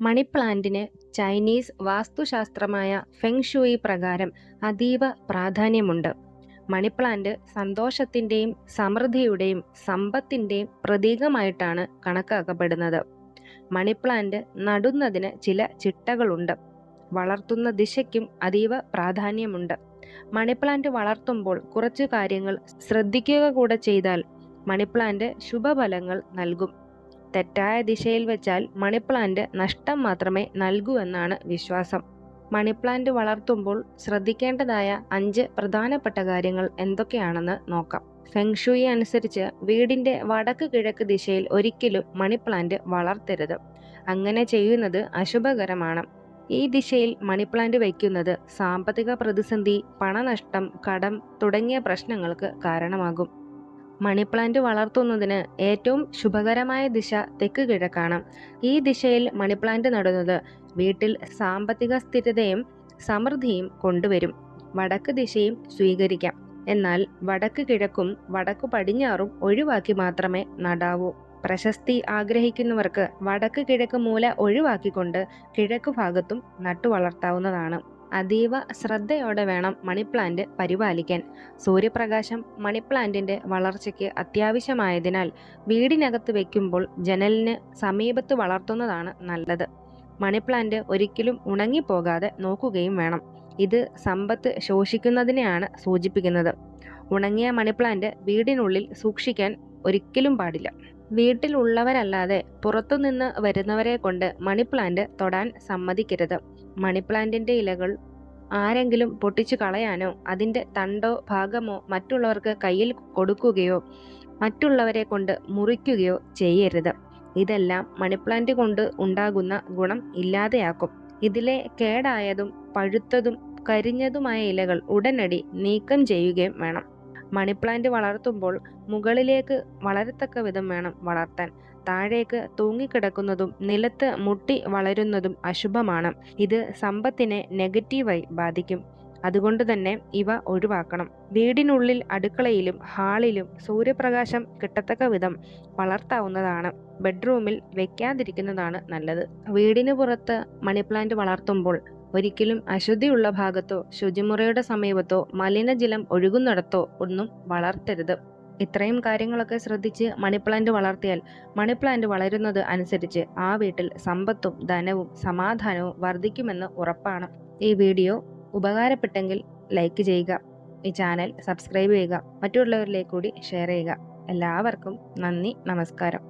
മണി പ്ലാന്റിന് Chinese വാസ്തുശാസ്ത്രമായ feng shui പ്രകാരം അതീവ പ്രാധാന്യമുണ്ട്. മണിപ്ലാന്റ് സന്തോഷത്തിന്റെയും സമൃദ്ധിയുടെയും സമ്പത്തിന്റെയും പ്രതീകമായിട്ടാണ് കണക്കാക്കപ്പെടുന്നത്. മണിപ്ലാന്റ് നടുന്നതിന് ചില ചിട്ടകളുണ്ട്. വളർത്തുന്ന ദിശയ്ക്കും അതീവ പ്രാധാന്യമുണ്ട്. മണിപ്ലാന്റ് വളർത്തുമ്പോൾ കുറച്ച് കാര്യങ്ങൾ ശ്രദ്ധിക്കുക കൂടെ ചെയ്താൽ മണിപ്ലാന്റ് ശുഭഫലങ്ങൾ നൽകും. തെറ്റായ ദിശയിൽ വെച്ചാൽ മണിപ്ലാന്റ് നഷ്ടം മാത്രമേ നൽകൂ എന്നാണ് വിശ്വാസം. മണിപ്ലാന്റ് വളർത്തുമ്പോൾ ശ്രദ്ധിക്കേണ്ടതായ അഞ്ച് പ്രധാനപ്പെട്ട കാര്യങ്ങൾ എന്തൊക്കെയാണെന്ന് നോക്കാം. ഫെങ്ഷുയി അനുസരിച്ച് വീടിന്റെ വടക്ക് കിഴക്ക് ദിശയിൽ ഒരിക്കലും മണിപ്ലാന്റ് വളർത്തരുത്. അങ്ങനെ ചെയ്യുന്നത് അശുഭകരമാണ്. ഈ ദിശയിൽ മണിപ്ലാന്റ് വയ്ക്കുന്നത് സാമ്പത്തിക പ്രതിസന്ധി പണനഷ്ടം കടം തുടങ്ങിയ പ്രശ്നങ്ങൾക്ക് കാരണമാകും. മണി പ്ലാന്റ് വളർത്തുന്നതിന് ഏറ്റവും ശുഭകരമായ ദിശ തെക്ക് കിഴക്കാണ്. ഈ ദിശയിൽ മണി പ്ലാന്റ് നടുന്നത് വീട്ടിൽ സാമ്പത്തിക സ്ഥിരതയും സമൃദ്ധിയും കൊണ്ടുവരും. വടക്ക് ദിശയും സ്വീകരിക്കാം. എന്നാൽ വടക്ക് കിഴക്കും വടക്ക് പടിഞ്ഞാറും ഒഴിവാക്കി മാത്രമേ നടാവൂ. പ്രശസ്തി ആഗ്രഹിക്കുന്നവർക്ക് വടക്ക് കിഴക്ക് മൂല ഒഴിവാക്കിക്കൊണ്ട് കിഴക്ക് ഭാഗത്തും നട്ടു വളർത്താവുന്നതാണ് അതീവ ശ്രദ്ധയോടെ വേണം മണി പ്ലാന്റ് പരിപാലിക്കാൻ. സൂര്യപ്രകാശം മണി പ്ലാന്റിന്റെ വളർച്ചയ്ക്ക് അത്യാവശ്യമായതിനാൽ വീടിനകത്ത് വെക്കുമ്പോൾ ജനലിന് സമീപത്ത് വളർത്തുന്നതാണ് നല്ലത്. മണി പ്ലാന്റ് ഒരിക്കലും ഉണങ്ങിപ്പോകാതെ നോക്കുകയും വേണം. ഇത് സമ്പത്ത് ശോഷിക്കുന്നതിനെയാണ് സൂചിപ്പിക്കുന്നത്. ഉണങ്ങിയ മണി പ്ലാന്റ് വീടിനുള്ളിൽ സൂക്ഷിക്കാൻ ഒരിക്കലും പാടില്ല. വീട്ടിലുള്ളവരല്ലാതെ പുറത്തുനിന്ന് വരുന്നവരെ കൊണ്ട് മണി പ്ലാന്റ് തൊടാൻ സമ്മതിക്കരുത്. മണി പ്ലാന്റിന്റെ ഇലകൾ ആരെങ്കിലും പൊട്ടിച്ചു കളയാനോ അതിന്റെ തണ്ടോ ഭാഗമോ മറ്റുള്ളവർക്ക് കയ്യിൽ കൊടുക്കുകയോ മറ്റുള്ളവരെ കൊണ്ട് മുറിക്കുകയോ ചെയ്യരുത്. ഇതെല്ലാം മണിപ്ലാന്റ് കൊണ്ട് ഉണ്ടാകുന്ന ഗുണം ഇല്ലാതെയാക്കും. ഇതിലെ കേടായതും പഴുത്തതും കരിഞ്ഞതുമായ ഇലകൾ ഉടനടി നീക്കം ചെയ്യുകയും വേണം. മണിപ്ലാന്റ് വളർത്തുമ്പോൾ മുകളിലേക്ക് വളരത്തക്ക വിധം വേണം വളർത്താൻ. താഴേക്ക് തൂങ്ങിക്കിടക്കുന്നതും നിലത്ത് മുട്ടി വളരുന്നതും അശുഭമാണ്. ഇത് സമ്പത്തിനെ നെഗറ്റീവായി ബാധിക്കും. അതുകൊണ്ട് തന്നെ ഇവ ഒഴിവാക്കണം. വീടിനുള്ളിൽ അടുക്കളയിലും ഹാളിലും സൂര്യപ്രകാശം കിട്ടത്തക്ക വിധം വളർത്താവുന്നതാണ്. ബെഡ്റൂമിൽ വെക്കാതിരിക്കുന്നതാണ് നല്ലത്. വീടിന് പുറത്ത് മണി പ്ലാന്റ് വളർത്തുമ്പോൾ ഒരിക്കലും അശുദ്ധിയുള്ള ഭാഗത്തോ ശുചിമുറയുടെ സമീപത്തോ മലിനജലം ഒഴുകുന്നിടത്തോ ഒന്നും വളർത്തരുത്. ഇത്രയും കാര്യങ്ങളൊക്കെ ശ്രദ്ധിച്ച് മണി പ്ലാന്റ് വളർത്തിയാൽ മണി പ്ലാന്റ് വളരുന്നത് അനുസരിച്ച് ആ വീട്ടിൽ സമ്പത്തും ധനവും സമാധാനവും വർദ്ധിക്കുമെന്ന് ഉറപ്പാണ്. ഈ വീഡിയോ ഉപകാരപ്പെട്ടെങ്കിൽ ലൈക്ക് ചെയ്യുക ഈ ചാനൽ സബ്സ്ക്രൈബ് ചെയ്യുക മറ്റുള്ളവരിലേക്ക് കൂടി ഷെയർ ചെയ്യുക. എല്ലാവർക്കും നന്ദി നമസ്കാരം.